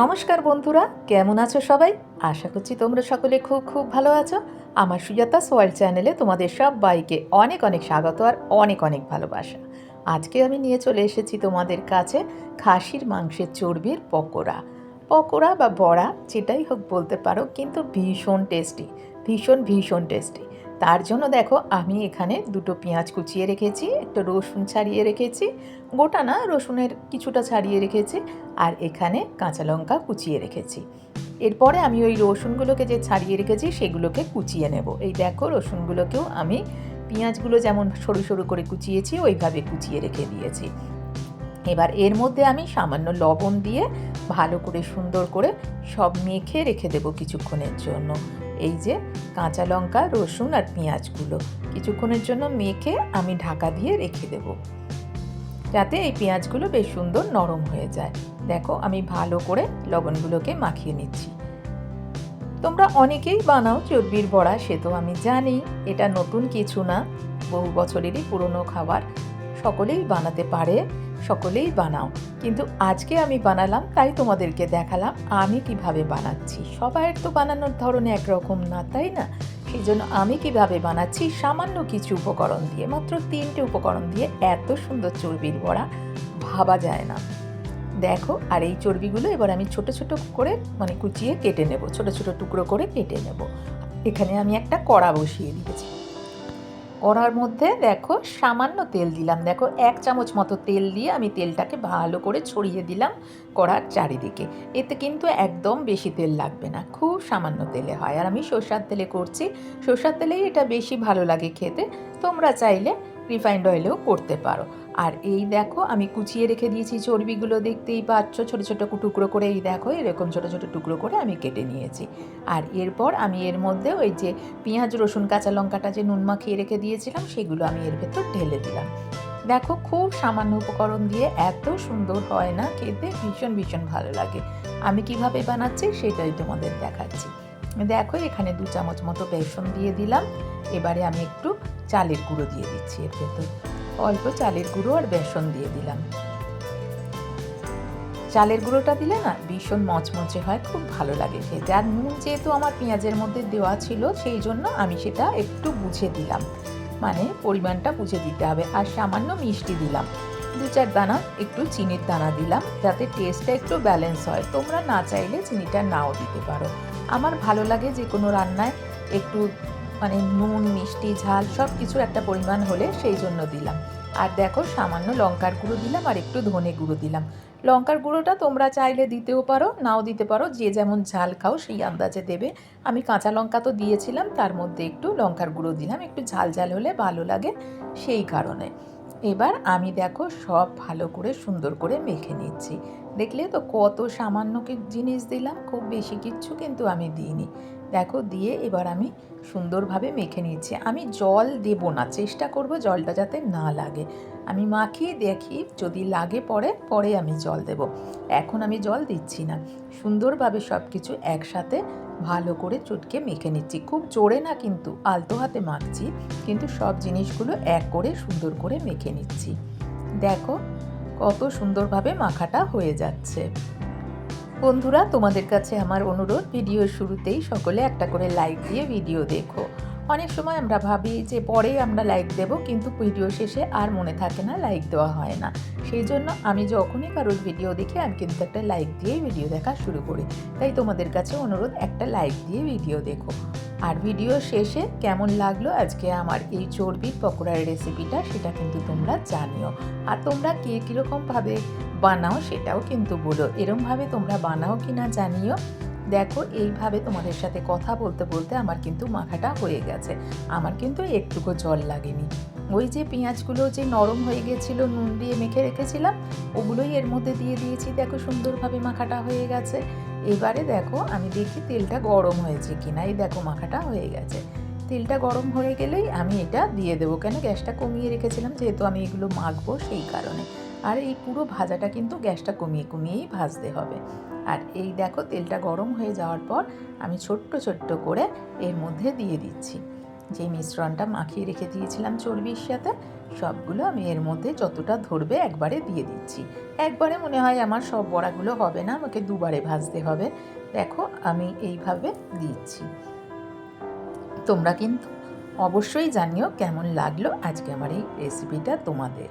নমস্কার বন্ধুরা, কেমন আছো সবাই? আশা করছি তোমরা সকলে খুব খুব ভালো আছো। আমার সুজাতা সোয়াল চ্যানেলে তোমাদের সব বাইকে অনেক অনেক স্বাগত আর অনেক অনেক ভালোবাসা। আজকে আমি নিয়ে চলে এসেছি তোমাদের কাছে খাসির মাংসের চর্বির পকোড়া। পকোড়া বা বড়া, যেটাই হোক বলতে পারো, কিন্তু ভীষণ টেস্টি ভীষণ ভীষণ টেস্টি তার জন্য দেখো আমি এখানে দুটো পেঁয়াজ কুচিয়ে রেখেছি, একটা রসুন ছাড়িয়ে রেখেছি, গোটা না রসুনের কিছুটা ছাড়িয়ে রেখেছি আর এখানে কাঁচা লঙ্কা কুচিয়ে রেখেছি। এরপরে আমি ওই রসুনগুলোকে যে ছাড়িয়ে রেখেছি সেগুলোকে কুচিয়ে নেব। এই দেখো রসুনগুলোকেও আমি পেঁয়াজগুলো যেমন সরু সরু করে কুচিয়েছি, ওইভাবে কুচিয়ে রেখে দিয়েছি। এবার এর মধ্যে আমি সামান্য লবণ দিয়ে ভালো করে সুন্দর করে সব মেখে রেখে দেবো কিছুক্ষণের জন্য। এই যে কাঁচা লঙ্কা, রসুন আর পেঁয়াজগুলো কিছুক্ষণের জন্য মেখে আমি ঢাকা দিয়ে রেখে দেবো। যাতে এই পেঁয়াজগুলো বেশ সুন্দর নরম হয়ে যায়। দেখো আমি ভালো করে লবণগুলোকে মাখিয়ে নিচ্ছি। তোমরা অনেকেই বানাও চর্বির বড়া, সে তো আমি জানি, এটা নতুন কিছু না। বহু বছরেরই পুরনো খাবার, সকলেই বানাতে পারে। সকলেই বানাও। কিন্তু আজকে আমি বানালাম, তাই তোমাদেরকে দেখালাম আমি কীভাবে বানাচ্ছি। সবাইয়ের তো বানানোর ধরন একরকম না, তাই না? সেই জন্য আমি কীভাবে বানাচ্ছি, সামান্য কিছু উপকরণ দিয়ে, মাত্র তিনটে উপকরণ দিয়ে এত সুন্দর চর্বির বড়া ভাবা যায় না। দেখো, আর এই চর্বিগুলো এবার আমি ছোট ছোট করে মানে কুচিয়ে কেটে নেব, ছোট ছোট টুকরো করে কেটে নেব। এখানে আমি একটা কড়া বসিয়ে দিয়েছি। কড়ার মধ্যে দেখো সামান্য তেল দিলাম। দেখো এক চামচ মতো তেল দিয়ে আমি তেলটাকে ভালো করে ছড়িয়ে দিলাম কড়ার চারিদিকে। এতে কিন্তু একদম বেশি তেল লাগবে না, খুব সামান্য তেলে হয়। আর আমি সর্ষার তেলে করছি, সর্ষার তেলেই এটা বেশি ভালো লাগে খেতে। তোমরা চাইলে রিফাইন্ড অয়েলেও করতে পারো। আর এই দেখো, আমি কুচিয়ে রেখে দিয়েছি চর্বিগুলো, দেখতেই পাচ্ছ, ছোটো ছোটো টুকরো করে, এই দেখো, এরকম ছোটো ছোটো টুকরো করে আমি কেটে নিয়েছি। আর এরপর আমি এর মধ্যে ওই যে পেঁয়াজ, রসুন, কাঁচা লঙ্কাটা যে নুন মাখিয়ে রেখে দিয়েছিলাম, সেগুলো আমি এর ভেতর ঢেলে দিলাম। দেখো, খুব সামান্য উপকরণ দিয়ে এত সুন্দর হয় না, খেতে ভীষণ ভীষণ ভালো লাগে। আমি কীভাবে বানাচ্ছি, সেটাই তোমাদের দেখাচ্ছি। দেখো, এখানে দু চামচ মতো বেসন দিয়ে দিলাম। এবারে আমি একটু চালের গুঁড়ো দিয়ে দিচ্ছি এর ভেতর। অল্প চালের গুঁড়ো আর বেসন দিয়ে দিলাম। চালের গুঁড়োটা দিলে না ভীষণ মচমচে হয়, খুব ভালো লাগে খেতে। আর নুন যেহেতু আমার পেঁয়াজের মধ্যে দেওয়া ছিল, সেই জন্য আমি সেটা একটু বুঝে দিলাম। মানে পরিমাণটা বুঝে দিতে হবে। আর সামান্য মিষ্টি দিলাম। দু চার দানা, একটু চিনির দানা দিলাম, যাতে টেস্টটা একটু ব্যালেন্স হয়। তোমরা না চাইলে চিনিটা নাও দিতে পারো। আমার ভালো লাগে যে কোনো রান্নায় একটু মানে নুন, মিষ্টি, ঝাল সব কিছুর একটা পরিমাণ হলে সেই জন্য দিলাম। আর দেখো সামান্য লঙ্কার গুঁড়ো দিলাম আর একটু ধনে গুঁড়ো দিলাম। লঙ্কার গুঁড়োটা তোমরা চাইলে দিতেও পারো, নাও দিতে পারো, যে যেমন ঝাল খাও সেই আন্দাজে দেবে। আমি কাঁচা লঙ্কা তো দিয়েছিলাম, তার মধ্যে একটু লঙ্কার গুঁড়ো দিলাম, একটু ঝাল ঝাল হলে ভালো লাগে সেই কারণে। এবার আমি দেখো সব ভালো করে সুন্দর করে মেখে নিচ্ছি। দেখলে তো কত সামান্য জিনিস দিলাম, খুব বেশি কিচ্ছু কিন্তু আমি দিইনি। দেখো, দিয়ে এবার আমি সুন্দরভাবে মেখে নিচ্ছি আমি জল দেব না, চেষ্টা করব জলটা যাতে না লাগে। আমি মাখিয়ে দেখি, যদি লাগে পরে পরে আমি জল দেব। এখন আমি জল দিচ্ছি না। সুন্দরভাবে সব কিছু একসাথে ভালো করে চুটকে মেখে নিচ্ছি। খুব জোরে না কিন্তু, আলতো হাতে মাখছি, কিন্তু সব জিনিসগুলো এক করে সুন্দর করে মেখে নিচ্ছি। দেখো, কত সুন্দরভাবে মাখাটা হয়ে যাচ্ছে। বন্ধুরা, তোমাদের কাছে আমার অনুরোধ ভিডিওর শুরুতেই সকলে একটা করে লাইক দিয়ে ভিডিও দেখো। অনেক সময় আমরা ভাবি যে পরে আমরা লাইক দেব, কিন্তু ভিডিও শেষে আর মনে থাকে না লাইক দেওয়া হয় না। সেই জন্য আমি যখনই কারোর ভিডিও দেখি, আমি কিন্তু একটা লাইক দিয়ে ভিডিও দেখা শুরু করি। তাই তোমাদের কাছে অনুরোধ, একটা লাইক দিয়ে ভিডিও দেখো। আর ভিডিও শেষে কেমন লাগল আজকে আমার এই চর্বির পকোড়ার রেসিপিটা সেটা কিন্তু তোমরা জানিও। আর তোমরা কে কীরকমভাবে বানাও সেটাও কিন্তু বলো। এরমভাবে তোমরা বানাও কি না জানিও। দেখো, এইভাবে তোমাদের সাথে কথা বলতে বলতে আমার কিন্তু মাখাটা হয়ে গেছে। আমার কিন্তু একটুকু জল লাগেনি। ওই যে পেঁয়াজগুলো যে নরম হয়ে গেছিল, নুন দিয়ে মেখে রেখেছিলাম, ওগুলোই এর মধ্যে দিয়ে দিয়েছি। দেখো, সুন্দরভাবে মাখাটা হয়ে গেছে। এবারে দেখো, আমি দেখি তেলটা গরম হয়েছে কি না এই দেখো, মাখাটা হয়ে গেছে। তেলটা গরম হয়ে গেলেই আমি এটা দিয়ে দেবো। কেন? গ্যাসটা কমিয়ে রেখেছিলাম, যেহেতু আমি এগুলো মাখবো সেই কারণে। আর এই পুরো ভাজাটা কিন্তু গ্যাসটা কমিয়ে কমিয়েই ভাজতে হবে। আর এই দেখো, তেলটা গরম হয়ে যাওয়ার পর আমি ছোট্ট ছোট্ট করে এর মধ্যে দিয়ে দিচ্ছি। যে মিশ্রণটা মাখিয়ে রেখে দিয়েছিলাম চর্বির সাথে, সবগুলো আমি এর মধ্যে যতটা ধরবে একবারে দিয়ে দিচ্ছি। একবারে মনে হয় আমার সব বড়াগুলো হবে না, আমাকে দুবারে ভাজতে হবে। দেখো, আমি এইভাবে দিচ্ছি। তোমরা কিন্তু অবশ্যই জানিও কেমন লাগল আজকে আমার এই রেসিপিটা তোমাদের।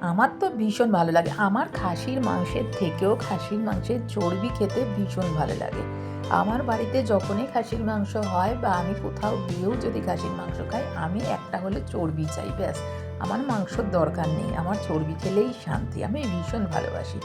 আমার তো ভীষণ ভালো লাগে। আমার খাসির মাংসের থেকেও খাসির মাংসের চর্বি খেতে ভীষণ ভালো লাগে। আমার বাড়িতে যখনই খাসির মাংস হয় বা আমি কোথাও গিয়েও যদি খাসির মাংস খাই, আমি একটা হলে চর্বি চাই, ব্যাস। আমার মাংসর দরকার নেই, আমার চর্বি খেলেই শান্তি, আমি ভীষণ ভালোবাসি।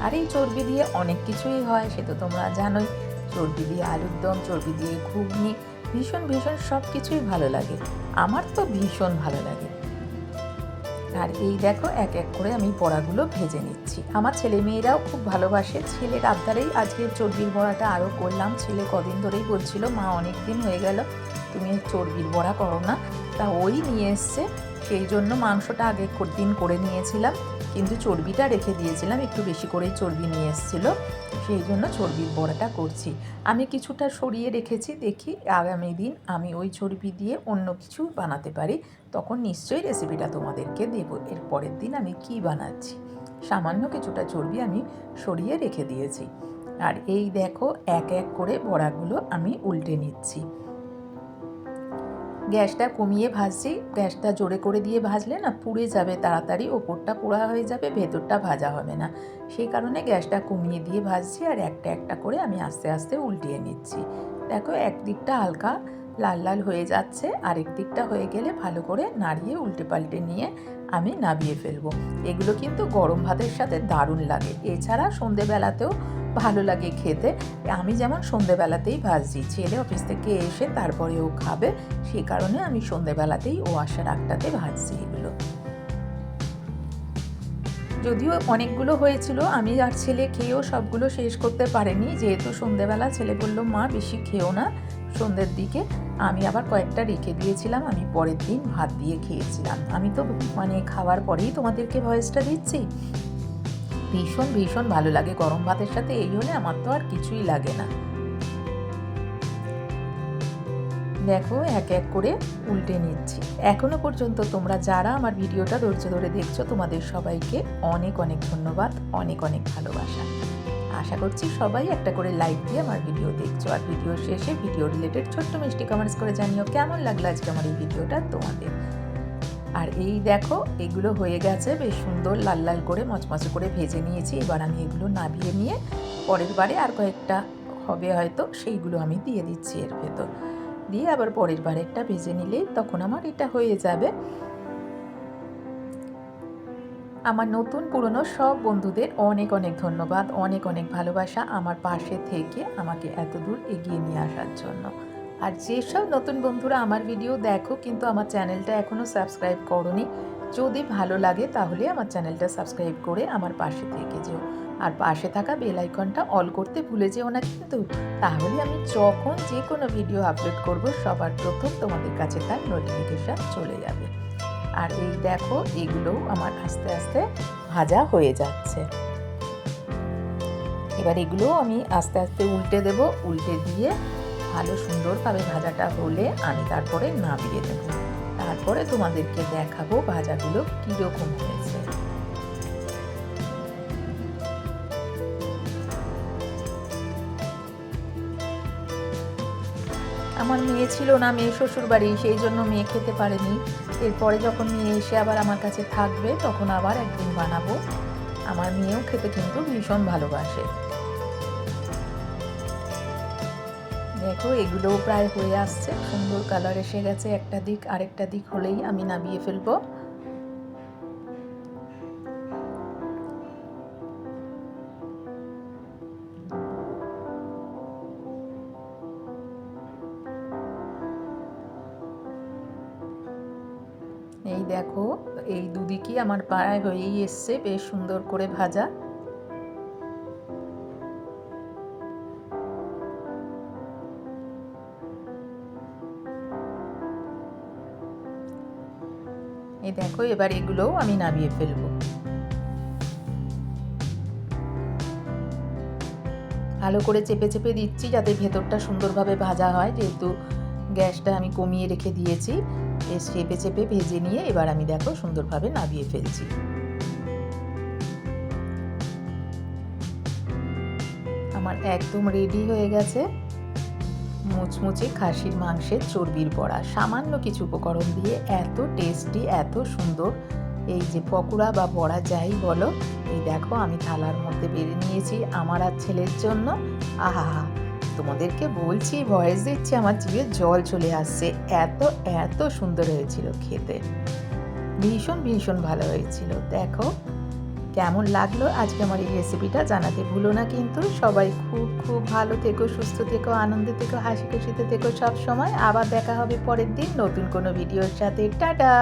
আর এই চর্বি দিয়ে অনেক কিছুই হয়, সে তো তোমরা জানোই। চর্বি দিয়ে আলুর দম, চর্বি দিয়ে ঘুগনি, ভীষণ ভীষণ সব কিছুই ভালো লাগে। আমার তো ভীষণ ভালো লাগে। আর এই দেখো, এক এক করে আমি বড়াগুলো ভেজে নিচ্ছি। আমার ছেলে মেয়েরাও খুব ভালোবাসে। ছেলের আবদারেই আজকে চর্বির বড়াটা আরও করলাম। ছেলে কদিন ধরেই বলছিল মা অনেক দিন হয়ে গেল। তুমি চর্বির বড়া করো না। তা ওই নিয়ে এসছে। সেই জন্য মাংসটা আগে দিন করে নিয়েছিলাম। কিন্তু চর্বিটা রেখে দিয়েছিলাম, একটু বেশি করেই চর্বি নিয়ে এসেছিল। সেই জন্য চর্বির বড়াটা করছি। আমি কিছুটা সরিয়ে রেখেছি, দেখি আগামী দিন আমি ওই চর্বি দিয়ে অন্য কিছু বানাতে পারি। তখন নিশ্চয়ই রেসিপিটা তোমাদেরকে দেবো। এর পরের দিন আমি কি বানাচ্ছি? সামান্য কিছুটা চর্বি আমি সরিয়ে রেখে দিয়েছি। আর এই দেখো, এক এক করে বড়াগুলো আমি উল্টে নিচ্ছি। গ্যাসটা কমিয়ে ভাজছি। গ্যাসটা জোরে করে দিয়ে ভাজলে না পুড়ে যাবে তাড়াতাড়ি, ওপরটা পোড়া হয়ে যাবে, ভেতরটা ভাজা হবে না। সেই কারণে গ্যাসটা কমিয়ে দিয়ে ভাজছি আর একটা একটা করে আমি আস্তে আস্তে উল্টিয়ে নিচ্ছি। দেখো একদিকটা হালকা লাল লাল হয়ে যাচ্ছে, আরেক দিকটা হয়ে গেলে ভালো করে নাড়িয়ে উল্টে পাল্টে নিয়ে আমি নাবিয়ে ফেলব। এগুলো কিন্তু গরম ভাতের সাথে দারুণ লাগে। এছাড়া সন্ধেবেলাতেও ভালো লাগে খেতে। আমি যেমন সন্ধেবেলাতেই ভাজছি ছেলে অফিস থেকে এসে তারপরে ও খাবে। সে কারণে আমি সন্ধেবেলাতেই ও আসার আগটাতে ভাজছি এগুলো। যদিও অনেকগুলো হয়েছিল, আমি আর ছেলে খেয়েও সবগুলো শেষ করতে পারিনি। যেহেতু সন্ধেবেলা ছেলে বলল, মা, বেশি খেও না সন্ধ্যের দিকে। আমি আবার কয়েকটা রেখে দিয়েছিলাম। আমি পরের দিন ভাত দিয়ে খেয়েছিলাম। আমি তো মানে খাওয়ার পরেই তোমাদেরকে ভয়েসটা দিচ্ছি। ভীষণ ভীষণ ভালো লাগে গরম ভাতের সাথে, এই হলে আমার তো আর কিছুই লাগে না। দেখো, এক এক করে উল্টে নিচ্ছি। এখনও পর্যন্ত তোমরা যারা আমার ভিডিওটা ধৈর্য ধরে দেখছ, তোমাদের সবাইকে অনেক অনেক ধন্যবাদ, অনেক অনেক ভালোবাসা। আশা করছি সবাই একটা করে লাইক দিয়ে আমার ভিডিও দেখছ। আর ভিডিও শেষে ভিডিও রিলেটেড ছোট্ট মিষ্টি কমেন্টস করে জানিও কেমন লাগল আজকে আমার এই ভিডিওটা তোমাদের। আর এই দেখো, এগুলো হয়ে গেছে, বেশ সুন্দর লাল লাল করে মচমচে করে ভেজে নিয়েছি। এবার আমি এগুলো নাবিয়ে নিয়ে পরের বারে আর কয়েকটা হবে হয়তো, সেইগুলো আমি দিয়ে দিচ্ছি এর ভেতর। দিয়ে আবার পরের বারেরটা ভেজে নিলেই তখন আমার এটা হয়ে যাবে। আমার নতুন পুরনো সব বন্ধুদের অনেক অনেক ধন্যবাদ, অনেক অনেক ভালোবাসা আমার পাশে থেকে আমাকে এত দূর এগিয়ে নিয়ে আসার জন্য। আর যেসব নতুন বন্ধুরা আমার ভিডিও দেখো কিন্তু আমার চ্যানেলটা এখনও সাবস্ক্রাইব করনি, যদি ভালো লাগে তাহলে আমার চ্যানেলটা সাবস্ক্রাইব করে আমার পাশে থেকে যেও। আর পাশে থাকা বেল আইকনটা অল করতে ভুলে যেও না কিন্তু, তাহলে আমি যখন যে কোনো ভিডিও আপলোড করব, সবার প্রথম তোমাদের কাছে তার নোটিফিকেশান চলে যাবে। আর এই দেখো, এগুলো আমার আস্তে আস্তে ভাজা হয়ে যাচ্ছে। এবার এগুলো আমি আস্তে আস্তে উল্টে দেব, উল্টে দিয়ে ভালো সুন্দরভাবে ভাজাটা হলে আমি তারপরে নামিয়ে দেব তারপরে তোমাদেরকে দেখাবো ভাজাগুলো কীরকম হয়েছে। আমার মেয়ে ছিল না, মেয়ে শ্বশুর বাড়ি সেই জন্য মেয়ে খেতে পারেনি। এরপরে যখন মেয়ে এসে আবার আমার কাছে থাকবে, তখন আবার একদিন বানাবো। আমার মেয়েও খেতে কিন্তু ভীষণ ভালোবাসে। দেখো, এগুলোও প্রায় হয়ে আসছে। সুন্দর কালার এসে গেছে। একটা দিক, আরেকটা দিক হলেই আমি নামিয়ে ফেলব। এই দেখো, এই দুদিকই আমার পাড়ায় হয়েই এসছে। বেশ সুন্দর করে ভাজা। দেখো এবার এগুলোও আমি নামিয়ে ফেলব। ভালো করে চেপে চেপে দিচ্ছি যাতে ভেতরটা সুন্দরভাবে ভাজা হয়, যেহেতু গ্যাসটা আমি কমিয়ে রেখে দিয়েছি। বেশ চেপে চেপে ভেজে নিয়ে এবার আমি দেখো সুন্দরভাবে নাবিয়ে ফেলছি। আমার একদম রেডি হয়ে গেছে। মুচমুচে খাসির মাংসের চর্বির বড়া। সামান্য কিছু উপকরণ দিয়ে এত টেস্টি এত সুন্দর। এই যে পকোড়া বা বড়া যাই বলো, এই দেখো আমি থালার মধ্যে বেড়ে নিয়েছি আমার আর ছেলের জন্য। আহা, তোমাদেরকে বলছি, ভয়েস দিচ্ছি, আমার জিভে জল চলে আসছে। এত এত সুন্দর হয়েছিল খেতে। ভীষণ ভীষণ ভালো হয়েছিল। দেখো কেমন লাগল আজকে আমার এই রেসিপিটা জানাতে ভুলো না কিন্তু। সবাই খুব খুব ভালো থেকো, সুস্থ থেকো, আনন্দে থেকো, হাসি খুশিতে থেকো সব সময় আবার দেখা হবে পরের দিন নতুন কোনো ভিডিওর সাথে। টাটা!